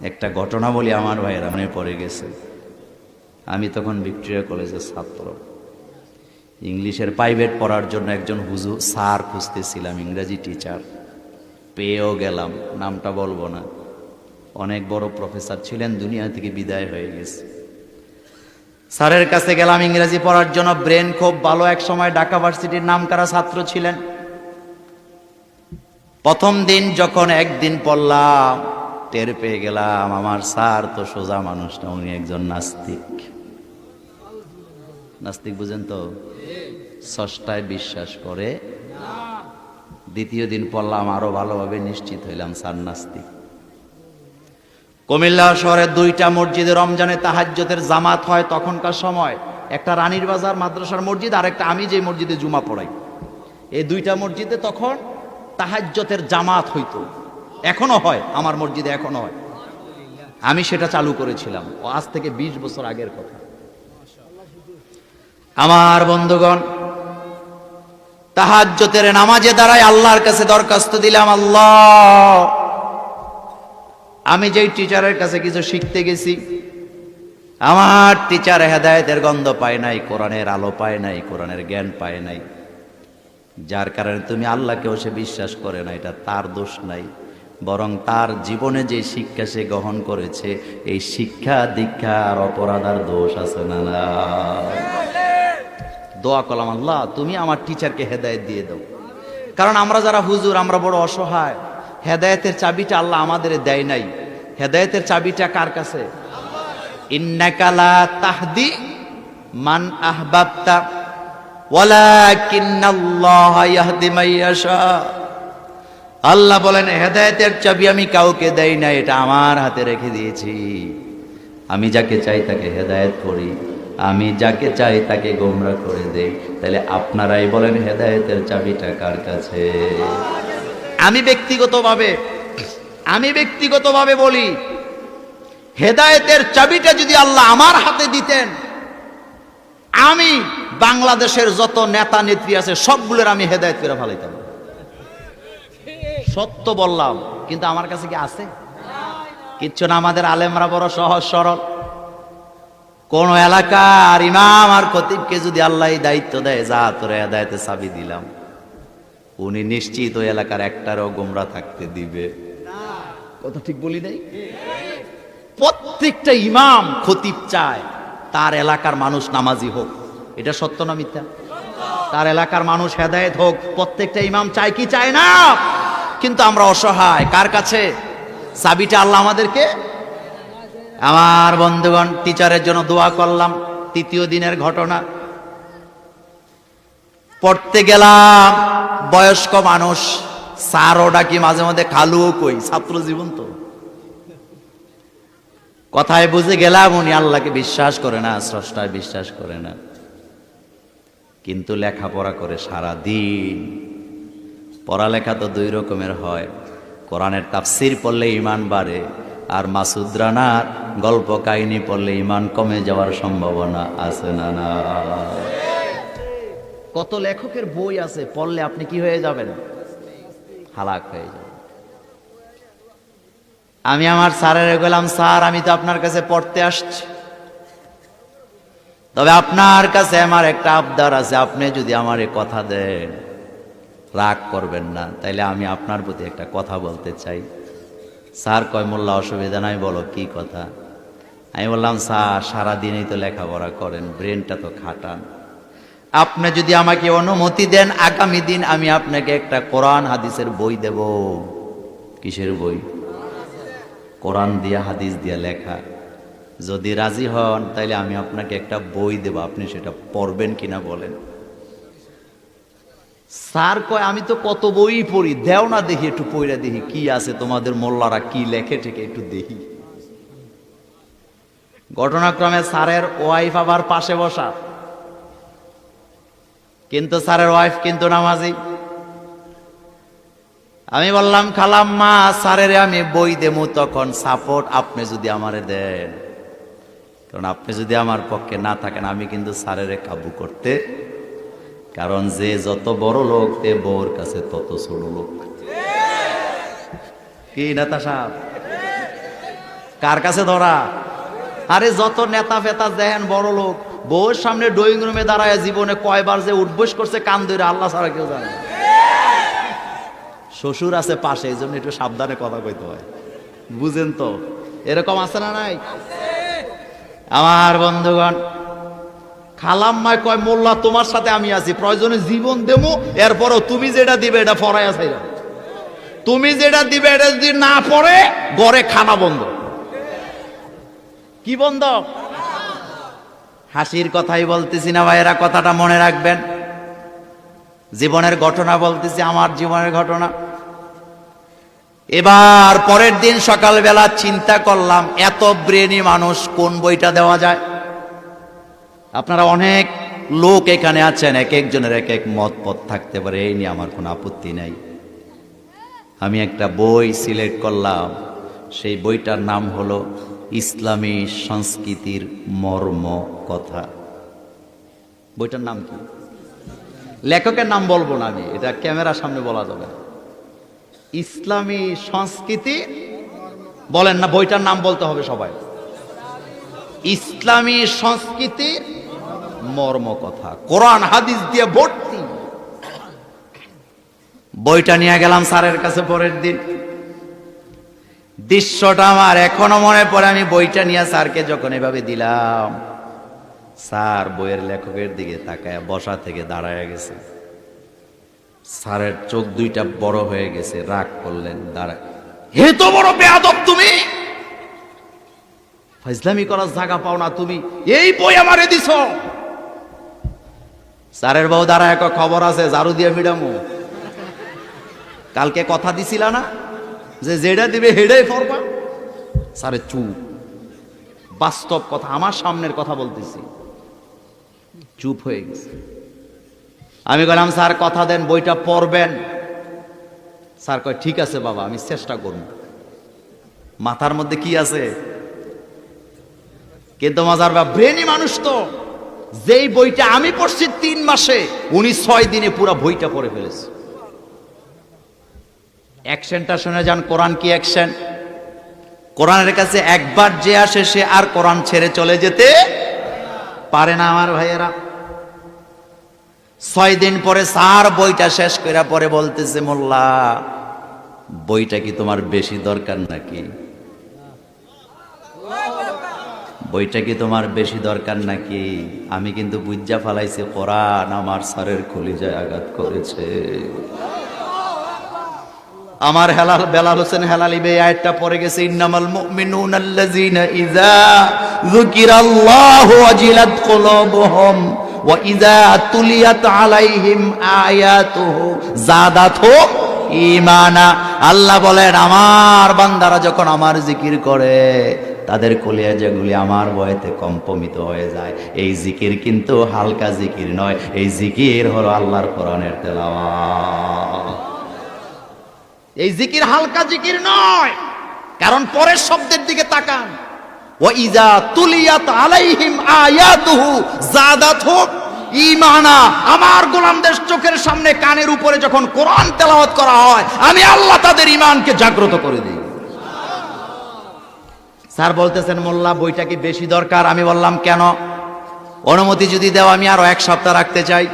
একটা ঘটনা বলি আমার ভাইয়েরা মনে পড়ে গেছে। আমি তখন ভিক্টোরিয়া কলেজের ছাত্র। ইংলিশের প্রাইভেট পড়ার জন্য একজন হুজু স্যার খুঁজতেছিলাম, ইংরাজি টিচার পেয়েও গেলাম, নামটা বলব না। অনেক বড় প্রফেসর ছিলেন, দুনিয়া থেকে বিদায় হয়ে গেছে। স্যারের কাছে গেলাম, ইংরেজি পড়ার জন্য ব্রেন খুব ভালো। এক সময় ঢাকা ভার্সিটির নাম নামকারা ছাত্র ছিলেন। প্রথম দিন যখন একদিন পড়লাম টের পেয়ে গেলাম, আমার স্যার তো সোজা মানুষ না, উনি একজন নাস্তিক। নাস্তিক বুঝেন তো? ষষ্ঠায় বিশ্বাস করে। দ্বিতীয় দিন পড়লাম, আরও ভালোভাবে নিশ্চিত হইলাম, স্যার নাস্তিক। কুমিল্লা শহরের দুইটা মসজিদে রমজানে তাহাজ্জতের জামাত হয় তখনকার সময়। একটা রানীর বাজার, মাদ্রাসার মসজিদ আর একটা আমি যে মসজিদে জুমা পড়াই। এই দুইটা মসজিদে তখন তাহাজ্জতের জামাত হইতো। এখনও হয়, আমার মসজিদে এখনও হয়। আমি সেটা চালু করেছিলাম আজ থেকে ২০ বছর আগের কথা। আমার বন্ধুগণ তাহাজ্জতের নামাজে দাঁড়ায় আল্লাহর কাছে দরখাস্ত দিলাম, আল্লাহ। আমি যেই টিচারের কাছে কিছু শিখতে গেছি, আমার টিচার হেদায়েতের গন্ধ পায় নাই, কোরআনের আলো পায় নাই, কোরআনের জ্ঞান পায় নাই। যার কারণে তুমি আল্লাহকেও সে বিশ্বাস করে না, এটা তার দোষ নাই। বরং তার জীবনে যে শিক্ষা সে গ্রহণ করেছে, এই শিক্ষা, দীক্ষা আর অপরাধার দোষ আছে না দোয়া কলাম আল্লাহ, তুমি আমার টিচারকে হেদায়েত দিয়ে দাও। কারণ আমরা যারা হুজুর, আমরা বড় অসহায়। হেদায়েতের চাবিটা আল্লাহ আমাদের দেয় নাই। হেদায়েতের চাবিটা কার কাছে? ইন্নাকালা তাহদি মান আহবাবতা, ওয়ালাকিন্নাল্লাহ ইয়াহদি মাইয়াশা আল্লাহ বলেন, হেদায়েতের চাবি আমি কাউকে দেই না এটা আমার হাতে রেখে দিয়েছি। আমি যাকে চাই তাকে হেদায়েত করি, আমি যাকে চাই তাকে গোমরা করে দেই। তাহলে আপনারাই বলেন, হেদায়েতের চাবিটা কার কাছে? আমি ব্যক্তিগতভাবে আমি ব্যক্তিগতভাবে বলি, হেদায়েতের চাবিটা যদি আল্লাহ আমার হাতে দিতেন, আমি বাংলাদেশের যত নেতা নেত্রী আছে, সবগুলোর আমি হেদায়েত করে ফেলাইতাম। সত্য বললাম, কিন্তু আমার কাছে কি আছে? কিচ্ছু না, আমাদের আলেমরা বড় সহজ সরল। কোন এলাকার ইমাম আর খতিবকে যদি আল্লাহ দায়িত্ব দেয়, যা তোরে হেদায়েতে চাবি দিলাম, উনি নিশ্চিত ওই এলাকার একটারও গোমরা থাকতে দিবে। কথা ঠিক বলি নাই? প্রত্যেকটা ইমাম খতিব চায়, তার এলাকার মানুষ নামাজি হোক। এটা সত্য না মিথ্যা? তার এলাকার মানুষ হেদায়েত হোক, প্রত্যেকটা ইমাম চায় কি, চায় না? কিন্তু আমরা অসহায়। কার কাছে? চাবিটা আল্লাহ আমাদেরকে? আমার বন্ধুগণ, টিচারের জন্য দোয়া করলাম, তৃতীয় দিনের ঘটনা। পড়তে গেলাম, বয়স্ক মানুষ, স্যারও ডাকি মাঝে মাঝে খালুও কই? ছাত্র জীবন তো। কথায় বুঝে গেলাম, উনি আল্লাহকে বিশ্বাস করে না, স্রষ্টায় বিশ্বাস করে না। কিন্তু লেখাপড়া করে সারা দিন পড়ালেখা তো দুই রকমের হয়। কোরআনের তাফসির পড়লে ইমান বাড়ে আর মাসুদ রানার গল্প কাহিনী পড়লে ইমান কমে যাওয়ার সম্ভাবনা আছে না না? কত লেখকের বই আছে, পড়লে আপনি কি হয়ে যাবেন? হালাক হয়ে যাবেন। আমি আমার স্যারের গেলাম স্যার, আমি তো আপনার কাছে পড়তে আসছি। তবে আপনার কাছে আমার একটা আবদার আছে, আপনি যদি আমার কথা দেন। রাগ করবেন না। তাইলে আমি আপনার প্রতি একটা কথা বলতে চাই। স্যার কয়, মোল্লা, অসুবিধা নাই, বলো, কি কথা? আমি বললাম, স্যার, সারাদিনই তো লেখাপড়া করেন, ব্রেনটা তো খাটান। আপনি যদি আমাকে অনুমতি দেন, আগামী দিন আমি আপনাকে একটা কোরআন হাদিসের বই দেব। কিসের বই? কোরআন দিয়া, হাদিস দিয়া লেখা। যদি রাজি হন তাহলে আমি আপনাকে একটা বই দেব। আপনি সেটা পড়বেন কিনা বলেন। স্যার কয়, আমি তো কত বই পড়ি, দেও না দেখি, একটু পড়া দেখি, কি আছে তোমাদের মোল্লারা, কি লেখে থেকে একটু দেখি। ঘটনাক্রমে স্যারের ওয়াইফ আবার পাশে বসা। কিন্তু স্যারের ওয়াইফ কিন্তু নামাজি। আমি বললাম, খালাম মা, স্যারের আমি বই দেবো তখন সাপোর্ট আপনি যদি আমারে দেন। কারণ আপনি যদি আমার পক্ষে না থাকেন, আমি কিন্তু স্যারের কাবু করতে কারণ যে যত বড় লোক, তে বউর কাছে তত ছোট লোক। কি নেতা সাহেব? কার কাছে ধরা? আরে যত নেতা ফেতা দেখেন বড় লোক বউর সামনে ড্রয়িং রুমে দাঁড়ায় জীবনে কয়বার যে উঠবোস করছে, কান ধরে আল্লাহ ছাড়া কেউ জানে শ্বশুর আছে পাশে, এই জন্য একটু সাবধানে কথা কইতে হয়। বুঝেন তো? এরকম আছে না নাই? আমার বন্ধুগণ খালাম্মায় কয়, মোল্লা, তোমার সাথে আমি আছি, প্রয়োজনে জীবন দেবো, এরপরও তুমি যেটা দিবে এটা ফরাই আছে তুমি যেটা দিবে এটা যদি না পড়ে গড়ে খানা বন্ধ। কি বন্ধ? হাসির কথাই বলতেছি না ভাইয়েরা, কথাটা মনে রাখবেন। জীবনের ঘটনা বলতেছি, আমার জীবনের ঘটনা। এবার পরের দিন সকালবেলা চিন্তা করলাম, এত ব্রেনি মানুষ কোন বইটা দেওয়া যায়? আপনারা অনেক লোক এখানে আছেন, এক একজনের এক এক মত পথ থাকতে পারে, এই নিয়ে আমার কোনো আপত্তি নাই। আমি একটা বই সিলেক্ট করলাম, সেই বইটার নাম হলো ইসলামী সংস্কৃতির মর্ম কথা। বইটার নাম কি? লেখকের নাম বলব না আমি, এটা ক্যামেরার সামনে বলা যাবে ইসলামী সংস্কৃতি? বলেন না, বইটার নাম বলতে হবে সবাই। ইসলামী সংস্কৃতির মর্ম কথা কোরআন, হাদিস দিয়ে ভর্তি। বইটা নিয়ে গেলাম স্যারের কাছে পরের দিন। দৃশ্যটা আমার এখনও মনে পড়ে, আমি বইটা নিয়ে স্যারকে যখন এভাবে দিলাম, স্যার বইয়ের লেখকের দিকে তাকায়, বসা থেকে দাঁড়ায় গেছে। স্যারের চোখ দুইটা বড় হয়ে গেছে, রাগ করলেন, দাঁড়ায়। হে তো বড় বেয়াদব তুমি! ফাইজলামি করার জায়গা পাও না তুমি, এই বই আমারে দিছ। স্যারের বউ দ্বারা এক খবর আছে জারু দিয়ে মিডামো কালকে কথা দিছিল না? যে যেটা দিবে হেডাই ফরবা। স্যারে চুপ। বাস্তব কথা, আমার সামনের কথা বলতেছি। চুপ হয়ে গেছে। আমি বললাম, স্যার, কথা দেন, বইটা পড়বেন। স্যার কয়, ঠিক আছে বাবা, আমি চেষ্টা করব। মাথার মধ্যে কি আছে? কিন্তু মজার বা ব্রেনি মানুষ তো। যেই বইটা আমি পড়ছি তিন মাসে, উনি ছয় দিনে পুরো বইটা পড়ে ফেলেছে। অ্যাকশনটা শুনে যান, কোরআন কি অ্যাকশন? কোরআনের কাছে একবার যে আসে, সে আর কোরআন ছেড়ে চলে যেতে পারে না আমার ভাইয়েরা। ছয় দিন পরে স্যার বইটা শেষ করে পরে বলতেছে, মোল্লা, বইটা কি তোমার বেশি দরকার নাকি? বইটা কি তোমার বেশি দরকার নাকি? আমি কিন্তু বুজ্জা ফালাইছি, কোরআন আমার স্যারের কলিজায় আঘাত করেছে। আমার হেলাল, বেলাল হোসেন হেলালি বে আয়াতটা পড়ে গেছে, ইন্নামাল মুমিনুন আল্লাযিনা ইযা যুকিরাল্লাহু ওয়াজিলাত কুলুবুহুম ওয়া ইযা তুলিয়াত আলাইহিম আয়াতুহু জাদাতহুম ঈমানা। আল্লাহ বলেন, আমার বান্দারা যখন আমার জিকির করে তাদের কলিয়া যেগুলি আমার বয়েতে কম্পমিত হয়ে যায়। এই জিকির কিন্তু হালকা জিকির নয়, এই জিকির হলো আল্লাহর কোরআনের তেলাওয়াত। এই জিকির হালকা জিকির নয়, কারণ পরের শব্দের দিকে তাকান। ও ইজা তুলিয়াত আলাইহিম আয়াতুহু জাদাতহুম ঈমানা আমার গোলামদের চোখের সামনে কানের উপরে যখন কোরআন তেলাওয়াত করা হয়, আমি আল্লাহ তাদের ইমানকে জাগ্রত করে দিই। স্যার বলতেছেন, মোল্লা, বইটা কি বেশি দরকার? আমি বললাম, কেন? অনুমতি যদি দেও, আমি আরও এক সপ্তাহ রাখতে চাই।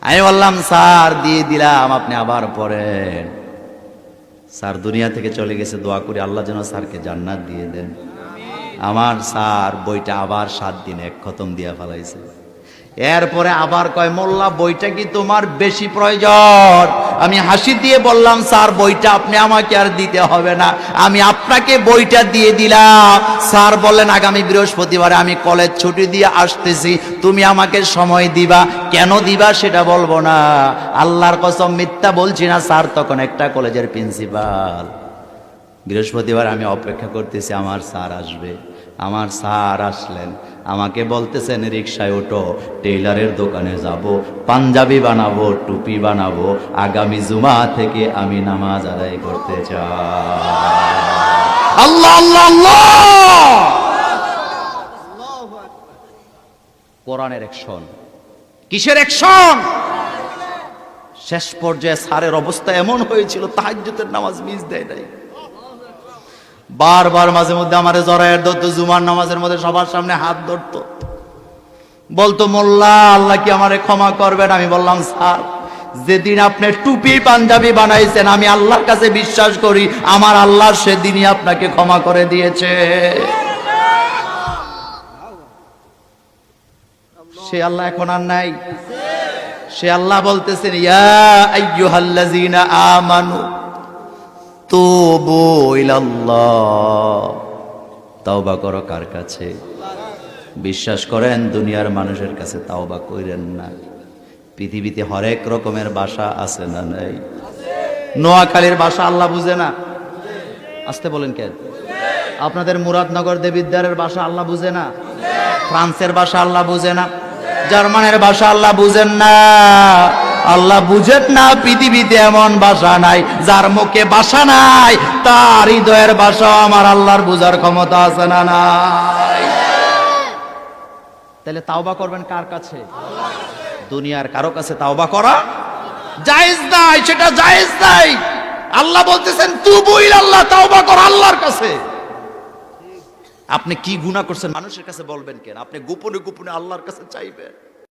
আমি বললাম, স্যার, দিয়ে দিলাম, আপনি আবার পড়েন। স্যার দুনিয়া থেকে চলে গেছে, দোয়া করি আল্লাহ যেন স্যারকে জান্নাত দিয়ে দেন। আমার স্যার বইটা আবার সাত দিন এক খতম দিয়া ফেলাইছে। এরপরে আবার কয়, মোল্লা, বইটা কি তোমার বেশি প্রয়োজন? আমি হাসি দিয়ে বললাম, স্যার, বইটা আপনি আমাকে আর দিতে হবে না। আমি আপনাকে বইটা দিয়ে দিলাম। স্যার বললেন, আগামী বৃহস্পতিবারে আমি কলেজ ছুটি দিয়ে আসতেছি। তুমি আমাকে সময় দিবা। কেন দিবা সেটা বলব না। আল্লাহর কসম, মিথ্যা বলছি না, স্যার, তখন একটা কলেজের প্রিন্সিপাল। বৃহস্পতিবার আমি অপেক্ষা করতেছি, আমার স্যার আসবে। আমার স্যার আসলেন। আমাকে বলতেছেন রিক্সায় ওঠো, টেইলারের দোকানে যাব, পাঞ্জাবি বানাবো, টুপি বানাবো, আগামী জুমা থেকে আমি নামাজ আদায় করতে চাই। আল্লাহ আল্লাহ! কোরআনের অ্যাকশন। কিসের অ্যাকশন? শেষ পর্যায়ে স্যারের অবস্থা এমন হয়েছিল, তাহাজ্জুদের নামাজ মিস দেয় নাই। বারবার মাঝে মধ্যে আমার জরায়ের ধরতো, জুমার নামাজের মধ্যে সবার সামনে হাত ধরতো। বলতো, মোল্লা, আল্লাহ কি আমারে ক্ষমা করবেন? আমি বললাম, স্যার, যেদিন আপনি টুপি পাঞ্জাবি বানাইছেন, আমি আল্লাহর কাছে বিশ্বাস করি, আমার আল্লাহ সেদিনই আপনাকে ক্ষমা করে দিয়েছে। সে আল্লাহ এখন আর নাই। সে আল্লাহ বলতেছেন, ইয়া আইয়ুহাল্লাযীনা আমানু তওবা করো কার কাছে? বিশ্বাস করেন দুনিয়ার মানুষের কাছে তাওবা কইরেন না। পৃথিবীতে হরেক রকমের বাসা আছে না নাই? নোয়াখালীর বাসা আল্লাহ বুঝে না? আসতে বলেন কেন? আপনাদের মুরাদনগর দেবিদ্বারের বাসা আল্লাহ বুঝে না? ফ্রান্সের বাসা আল্লাহ বুঝে না? জার্মানের বাসা আল্লাহ বুঝেন না? আল্লাহ বুঝেন না, পৃথিবীতে এমন বাসা নাই, যার মুখে বাসা নাই, তার হৃদয়ের বাসা আমার আল্লাহর বুঝার ক্ষমতা আছে না নাই? তাহলে তাওবা করবেন কার কাছে? দুনিয়ার কারও কাছে তাওবা করা জায়েজ নাই, সেটা জায়েজ নাই। আল্লাহ বলতেছেন তুবুইল আল্লাহ তাওবা কর আল্লাহর কাছে। আপনি কি গুনাহ করছেন? মানুষের কাছে বলবেন কেন? আপনি গোপনে গোপনে আল্লাহর কাছে চাইবেন।